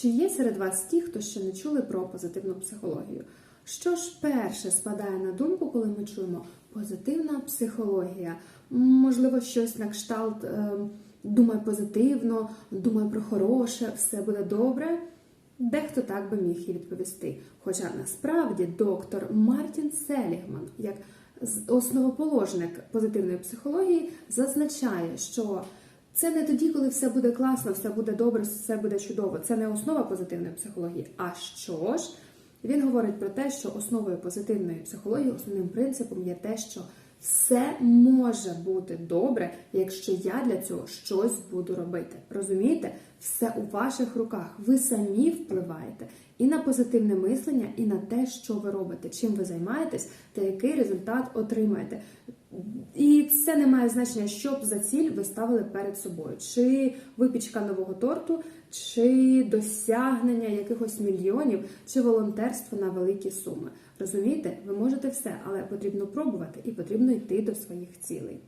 Чи є серед вас ті, хто ще не чули про позитивну психологію? Що ж перше спадає на думку, коли ми чуємо позитивна психологія? Можливо, щось на кшталт е, думай позитивно, думай про хороше, все буде добре. Дехто так би міг і відповісти. Хоча насправді доктор Мартін Селігман, як основоположник позитивної психології, зазначає, що це не тоді, коли все буде класно, все буде добре, все буде чудово. Це не основа позитивної психології. А що ж? Він говорить про те, що основою позитивної психології, основним принципом є те, що все може бути добре, якщо я для цього щось буду робити. Розумієте? Все у ваших руках. Ви самі впливаєте і на позитивне мислення, і на те, що ви робите, чим ви займаєтесь та який результат отримаєте. І це не має значення, що б за ціль ви ставили перед собою: чи випічка нового торту, чи досягнення якихось мільйонів, чи волонтерство на великі суми. Розумієте, ви можете все, але потрібно пробувати і потрібно йти до своїх цілей.